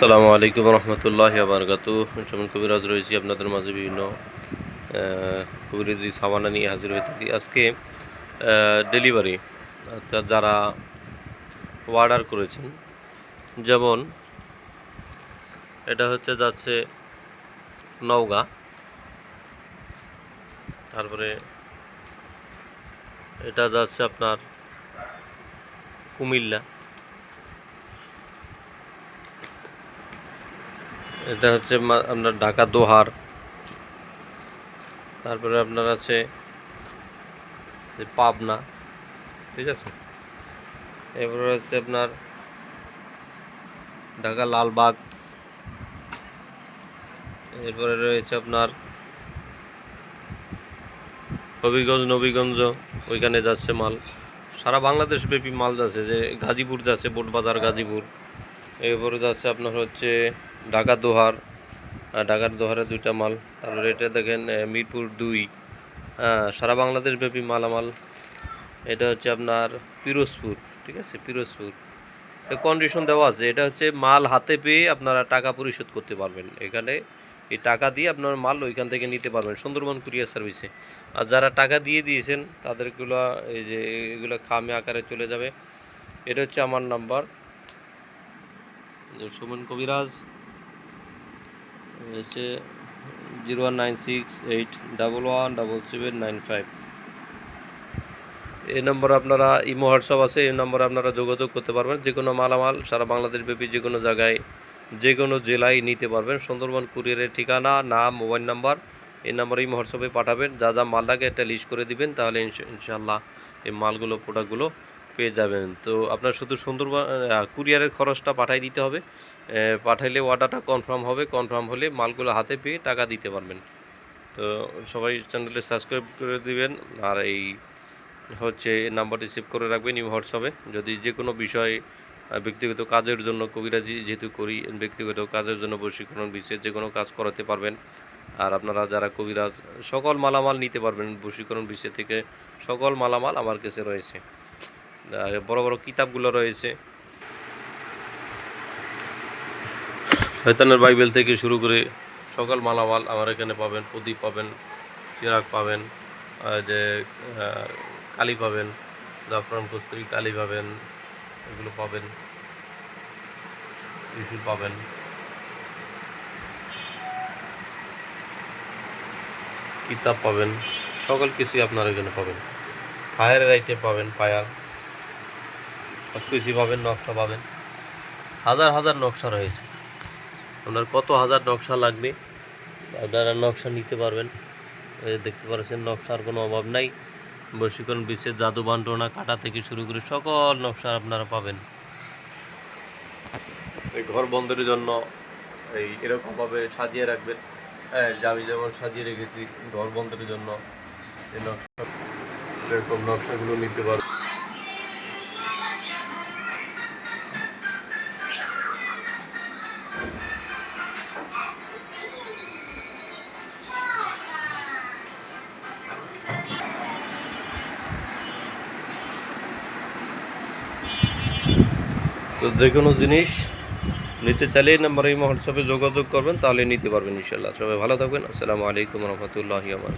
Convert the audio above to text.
সালামু আলাইকুম রহমতুল্লাহ আবরকাত যেমন কবিরাজ রয়েছি, আপনাদের মাঝে বিভিন্ন কবিরাজি সামানা নিয়ে হাজির হয়ে থাকি। আজকে ডেলিভারি অর্থাৎ যারা অর্ডার করেছেন, যেমন এটা হচ্ছে যাচ্ছে নওগাঁ, তারপরে এটা যাচ্ছে আপনার কুমিল্লা এটা হচ্ছে আপনার ঢাকা দোহার। তারপরে আপনার আছে পাবনা, ঠিক আছে? এরপরে আছে আপনার ঢাকা লালবাগ। এরপরে রয়েছে আপনার হবিগঞ্জ, নবীগঞ্জ, ওইখানে যাচ্ছে মাল। সারা বাংলাদেশ ব্যাপী মাল যাচ্ছে, যে গাজীপুর যাচ্ছে, বোটবাজার গাজীপুর। এরপরে যাচ্ছে আপনার হচ্ছে ঢাকা দোহার ঢাকার দোহারে দুইটা মাল। তারপরে এটা দেখেন মিরপুর দুই। সারা বাংলাদেশ ব্যাপী মালামাল। এটা হচ্ছে আপনার পিরোজপুর, ঠিক আছে? পিরোজপুর। কন্ডিশন দেওয়া আছে। এটা হচ্ছে মাল হাতে পেয়ে আপনারা টাকা পরিশোধ করতে পারবেন। এখানে এই টাকা দিয়ে আপনার মাল ওইখান থেকে নিতে পারবেন, সুন্দরবন কুরিয়ার সার্ভিসে। আর যারা টাকা দিয়ে দিয়েছেন, তাদেরগুলো এই যে এগুলো খামে আকারে চলে যাবে। এটা হচ্ছে আমার নাম্বার সুমন কবিরাজ। হচ্ছে zero one nine six eight double one double seven nine five. এই নম্বরে আপনারা ইমো, হোয়াটসঅ্যাপ আছে, এই নম্বরে আপনারা যোগাযোগ করতে পারবেন। যে কোনো মালামাল সারা বাংলাদেশ ব্যাপী যে কোনো জায়গায়, যে কোনো জেলায় নিতে পারবেন। সুন্দরবন কুরিয়ারের ঠিকানা, নাম, মোবাইল নাম্বার, এই নাম্বারে ইমো, হোয়াটসঅ্যাপে পাঠাবেন। যা যা মাল লাগে একটা লিস্ট করে দিবেন, তাহলে ইনশা- ইনশাল্লাহ এই মালগুলো প্রোডাক্টগুলো পেয়ে যাবেন। তো আপনার শুধু সুন্দরবন কুরিয়ারের খরচটা পাঠাই দিতে হবে। পাঠাইলে অর্ডারটা কনফার্ম হবে। কনফার্ম হলে মালগুলো হাতে পেয়ে টাকা দিতে পারবেন। তো সবাই চ্যানেলে সাবস্ক্রাইব করে দিবেন। আর এই হচ্ছে নাম্বারটি সেভ করে রাখবেন ইউ হোয়াটসঅ্যাপে। যদি যে কোনো বিষয় ব্যক্তিগত কাজের জন্য কবিরাজি যেহেতু করি, ব্যক্তিগত কাজের জন্য প্রশিক্ষণ বিশেষ যে কোনো কাজ করাতে পারবেন। আর আপনারা যারা কবিরাজ, সকল মালামাল নিতে পারবেন বশীকরণ বিশ্বের থেকে। সকল মালামাল আমার কাছে রয়েছে। বড় বড় কিতাবগুলো রয়েছে। শয়তানের বাইবেল থেকে শুরু করে সকল মালামাল আমার এখানে পাবেন, প্রদীপ পাবেন, চিরাগ পাবেন যে কালি পাবেন, জাফরান কস্তুরি কালি পাবেন, এগুলো পাবেন, ত্রিশূল পাবেন। কিতাব পাবেন, সকল কিছুই আপনার এখানে পাবেন। ফায়ারের আইটেম পাবেন, ফায়ার। সব কিছুই পাবেন, নকশা পাবেন। হাজার হাজার নকশা রয়েছে। আপনার কত হাজার নকশা লাগবে, আপনারা নকশা নিতে পারবেন। দেখতে পাচ্ছেন, নকশার কোনো অভাব নাই। বশীকরণ বিশ্বের জাদু বান্টনা কাটা থেকে শুরু করে সকল নকশা আপনারা পাবেন। এই ঘর বন্ধের জন্য এই এরকমভাবে সাজিয়ে রাখবেন। হ্যাঁ আমি যেমন সাজিয়ে রেখেছি, ঘর বন্ধের জন্য এই নকশা এরকম নকশাগুলো নিতে পারবেন। তো যে কোনো জিনিস নিতে চাইলে এই নাম্বারে এই হোয়াটসঅ্যাপে যোগাযোগ করবেন, তাহলে নিতে পারবেন ইনশাল্লাহ সবাই ভালো থাকবেন। আসসালামু আলাইকুম রহমতুল্লাহ আমার